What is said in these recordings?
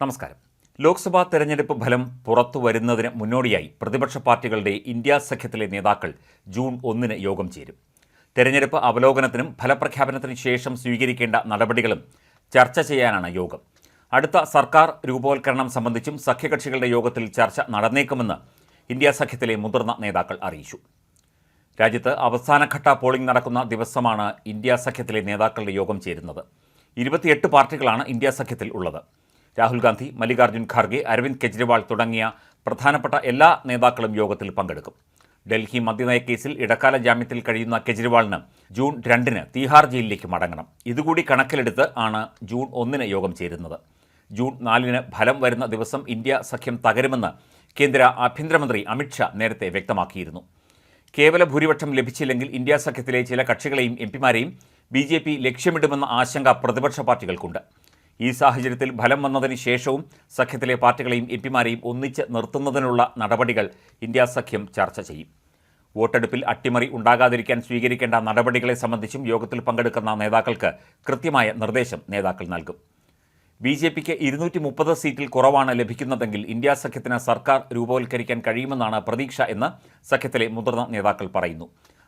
നമസ്കാരം. ലോക്സഭാ തെരഞ്ഞെടുപ്പ് ഫലം പുറത്തു വരുന്നതിന് മുന്നോടിയായി പ്രതിപക്ഷ പാർട്ടികളുടെ ഇന്ത്യ സഖ്യത്തിലെ നേതാക്കൾ ജൂൺ ഒന്നിന് യോഗം ചേരും. തെരഞ്ഞെടുപ്പ് അവലോകനത്തിനും ഫലപ്രഖ്യാപനത്തിനും ശേഷം സ്വീകരിക്കേണ്ട നടപടികളും ചർച്ച ചെയ്യാനാണ് യോഗം. അടുത്ത സർക്കാർ രൂപവൽക്കരണം സംബന്ധിച്ചും സഖ്യകക്ഷികളുടെ യോഗത്തിൽ ചർച്ച നടന്നേക്കുമെന്ന് ഇന്ത്യ സഖ്യത്തിലെ മുതിർന്ന നേതാക്കൾ അറിയിച്ചു. രാജ്യത്ത് അവസാനഘട്ട പോളിംഗ് നടക്കുന്ന ദിവസമാണ് ഇന്ത്യ സഖ്യത്തിലെ നേതാക്കളുടെ യോഗം ചേരുന്നത്. ഇരുപത്തിയെട്ട് പാർട്ടികളാണ് ഇന്ത്യ സഖ്യത്തിൽ ഉള്ളത്. രാഹുൽ ഗാന്ധി മല്ലികാർജുൻ ഖാർഗെ അരവിന്ദ് കെജ്രിവാൾ തുടങ്ങിയ പ്രധാനപ്പെട്ട എല്ലാ നേതാക്കളും യോഗത്തിൽ പങ്കെടുക്കും. ഡൽഹി മദ്യനയ കേസിൽ ഇടക്കാല ജാമ്യത്തിൽ കഴിയുന്ന കെജ്രിവാളിന് ജൂൺ രണ്ടിന് തീഹാർ ജയിലിലേക്ക് മടങ്ങണം. ഇതുകൂടി കണക്കിലെടുത്ത് ആണ് ജൂൺ ഒന്നിന് യോഗം ചേരുന്നത്. ജൂൺ നാലിന് ഫലം വരുന്ന ദിവസം ഇന്ത്യ സഖ്യം തകരുമെന്ന് കേന്ദ്ര ആഭ്യന്തരമന്ത്രി അമിത്ഷാ നേരത്തെ വ്യക്തമാക്കിയിരുന്നു. കേവല ഭൂരിപക്ഷം ലഭിച്ചില്ലെങ്കിൽ ഇന്ത്യ സഖ്യത്തിലെ ചില കക്ഷികളെയും എം പിമാരെയും ബി ജെ പി ലക്ഷ്യമിടുമെന്ന ആശങ്ക പ്രതിപക്ഷ പാർട്ടികൾക്കുണ്ട്. ഈ സാഹചര്യത്തിൽ ഫലം വന്നതിന് ശേഷവും സഖ്യത്തിലെ പാർട്ടികളെയും എം പിമാരെയും ഒന്നിച്ച് നിർത്തുന്നതിനുള്ള നടപടികൾ ഇന്ത്യ സഖ്യം ചർച്ച ചെയ്യും. വോട്ടെടുപ്പിൽ അട്ടിമറി ഉണ്ടാകാതിരിക്കാൻ സ്വീകരിക്കേണ്ട നടപടികളെ സംബന്ധിച്ചും യോഗത്തിൽ പങ്കെടുക്കുന്ന നേതാക്കൾക്ക് കൃത്യമായ നിർദ്ദേശം നേതാക്കൾ നൽകും. ബി ജെ പിക്ക് ഇരുന്നൂറ്റി മുപ്പത് സീറ്റിൽ കുറവാണ് ലഭിക്കുന്നതെങ്കിൽ ഇന്ത്യ സഖ്യത്തിന് സർക്കാർ രൂപവൽക്കരിക്കാൻ കഴിയുമെന്നാണ് പ്രതീക്ഷ എന്ന് സഖ്യത്തിലെ മുതിർന്ന നേതാക്കൾ പറയുന്നു.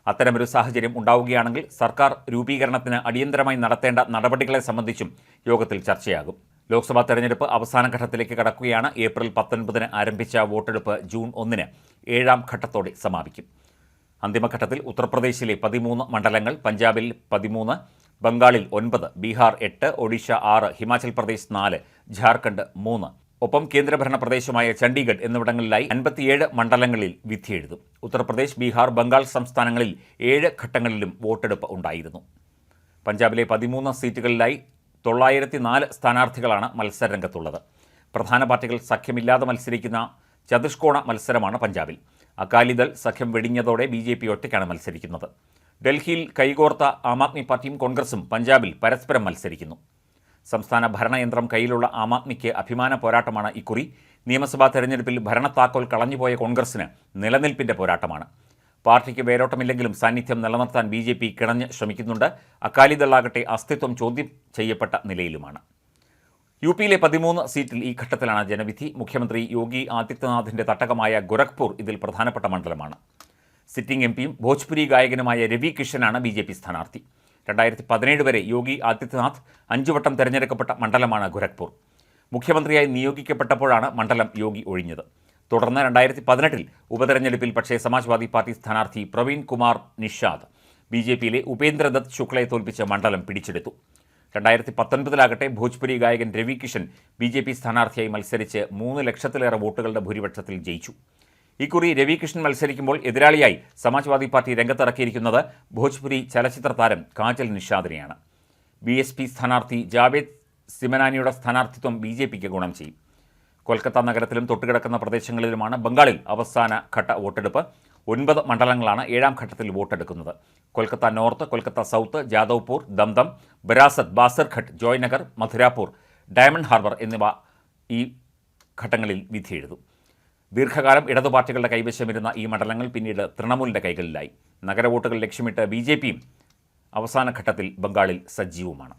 അത്തരമൊരു സാഹചര്യം ഉണ്ടാവുകയാണെങ്കിൽ സർക്കാർ രൂപീകരണത്തിന് അടിയന്തരമായി നടത്തേണ്ട നടപടികളെ സംബന്ധിച്ചും യോഗത്തിൽ ചർച്ചയാകും. ലോക്സഭാ തെരഞ്ഞെടുപ്പ് അവസാന ഘട്ടത്തിലേക്ക് കടക്കുകയാണ്. ഏപ്രിൽ പത്തൊൻപതിന് ആരംഭിച്ച വോട്ടെടുപ്പ് ജൂൺ ഒന്നിന് ഏഴാം ഘട്ടത്തോടെ സമാപിക്കും. അന്തിമഘട്ടത്തിൽ ഉത്തർപ്രദേശിലെ പതിമൂന്ന് മണ്ഡലങ്ങൾ പഞ്ചാബിൽ പതിമൂന്ന് ബംഗാളിൽ ഒൻപത് ബീഹാർ എട്ട് ഒഡീഷ ആറ് ഹിമാചൽ പ്രദേശ് നാല് ജാർഖണ്ഡ് മൂന്ന് ഒപ്പം കേന്ദ്രഭരണ പ്രദേശമായ ചണ്ഡീഗഡ് എന്നിവിടങ്ങളിലായി അൻപത്തിയേഴ് മണ്ഡലങ്ങളിൽ വിധിയെഴുതും ഉത്തർപ്രദേശ് ബീഹാർ ബംഗാൾ സംസ്ഥാനങ്ങളിൽ ഏഴ് ഘട്ടങ്ങളിലും വോട്ടെടുപ്പ് ഉണ്ടായിരുന്നു. പഞ്ചാബിലെ പതിമൂന്ന് സീറ്റുകളിലായി തൊള്ളായിരത്തി നാല് സ്ഥാനാർത്ഥികളാണ് മത്സരരംഗത്തുള്ളത്. പ്രധാന പാർട്ടികൾ സഖ്യമില്ലാതെ മത്സരിക്കുന്ന ചതുഷ്കോണ മത്സരമാണ് പഞ്ചാബിൽ. അകാലിദൾ സഖ്യം വെടിഞ്ഞതോടെ ബി ജെ പി ഒറ്റയ്ക്കാണ് മത്സരിക്കുന്നത്. ഡൽഹിയിൽ കൈകോർത്ത ആം ആദ്മി പാർട്ടിയും കോൺഗ്രസും പഞ്ചാബിൽ പരസ്പരം മത്സരിക്കുന്നു. സംസ്ഥാന ഭരണയന്ത്രം കയ്യിലുള്ള ആം ആദ്മിക്ക് അഭിമാന പോരാട്ടമാണ് ഇക്കുറി നിയമസഭാ തെരഞ്ഞെടുപ്പിൽ ഭരണത്താക്കോൽ കളഞ്ഞുപോയ കോൺഗ്രസിന് നിലനിൽപ്പിന്റെ പോരാട്ടമാണ്. പാർട്ടിക്ക് വേരോട്ടമില്ലെങ്കിലും സാന്നിധ്യം നിലനിർത്താൻ ബി ജെ പി കിണഞ്ഞ് ശ്രമിക്കുന്നുണ്ട്. അകാലിദളാകട്ടെ അസ്തിത്വം ചോദ്യം ചെയ്യപ്പെട്ട നിലയിലുമാണ്. യു പിയിലെ പതിമൂന്ന് സീറ്റിൽ ഈ ഘട്ടത്തിലാണ് ജനവിധി. മുഖ്യമന്ത്രി യോഗി ആദിത്യനാഥിന്റെ തട്ടകമായ ഗോരഖ്പൂർ ഇതിൽ പ്രധാനപ്പെട്ട മണ്ഡലമാണ്. സിറ്റിംഗ് എം പിയും ഭോജ്പുരി ഗായകനുമായ രവി കിഷനാണ് ബി ജെ പി സ്ഥാനാർത്ഥി. രണ്ടായിരത്തി പതിനേഴ് വരെ യോഗി ആദിത്യനാഥ് അഞ്ചു വട്ടം തെരഞ്ഞെടുക്കപ്പെട്ട മണ്ഡലമാണ് ഗോരഖ്പൂർ. മുഖ്യമന്ത്രിയായി നിയോഗിക്കപ്പെട്ടപ്പോഴാണ് മണ്ഡലം യോഗി ഒഴിഞ്ഞത്. തുടർന്ന് രണ്ടായിരത്തി പതിനെട്ടിൽ ഉപതെരഞ്ഞെടുപ്പിൽ പക്ഷേ സമാജ്വാദി പാർട്ടി സ്ഥാനാർത്ഥി പ്രവീൺ കുമാർ നിഷാദ് ബി ജെ പിയിലെ ഉപേന്ദ്രദത്ത് ശുക്ലയെ തോൽപ്പിച്ച് മണ്ഡലം പിടിച്ചെടുത്തു. രണ്ടായിരത്തി പത്തൊൻപതിലാകട്ടെ ഭോജ്പുരി ഗായകൻ രവികിഷൻ ബി ജെ പി സ്ഥാനാർത്ഥിയായി മത്സരിച്ച് മൂന്ന് ലക്ഷത്തിലേറെ വോട്ടുകളുടെ ഭൂരിപക്ഷത്തിൽ ജയിച്ചു. ഇക്കുറി രവികൃഷ്ണൻ മത്സരിക്കുമ്പോൾ എതിരാളിയായി സമാജ്വാദി പാർട്ടി രംഗത്തിറക്കിയിരിക്കുന്നത് ഭോജ്പുരി ചലച്ചിത്ര താരം കാജൽ നിഷാദിനെയാണ്. ബി എസ് പി സ്ഥാനാർത്ഥി ജാവേദ് സിമനാനിയുടെ സ്ഥാനാർത്ഥിത്വം ബി ജെ പിക്ക് ഗുണം ചെയ്യും. കൊൽക്കത്ത നഗരത്തിലും തൊട്ടുകിടക്കുന്ന പ്രദേശങ്ങളിലുമാണ് ബംഗാളിൽ അവസാന ഘട്ട വോട്ടെടുപ്പ്. ഒൻപത് മണ്ഡലങ്ങളാണ് ഏഴാം ഘട്ടത്തിൽ വോട്ടെടുക്കുന്നത്. Kolkata north Kolkata south Jadavpur Dum Dum Barasat Basirhat Joynagar Mathurapur Diamond Harbour എന്നിവ ഈ ഘട്ടങ്ങളിൽ വിധിയെഴുതും. ദീർഘകാലം ഇടതു പാർട്ടികളുടെ കൈവശമിരുന്ന ഈ മണ്ഡലങ്ങൾ പിന്നീട് തൃണമൂലിന്റെ കൈകളിലായി. നഗരവോട്ടുകൾ ലക്ഷ്യമിട്ട് ബി അവസാന ഘട്ടത്തിൽ ബംഗാളിൽ സജീവമാണ്.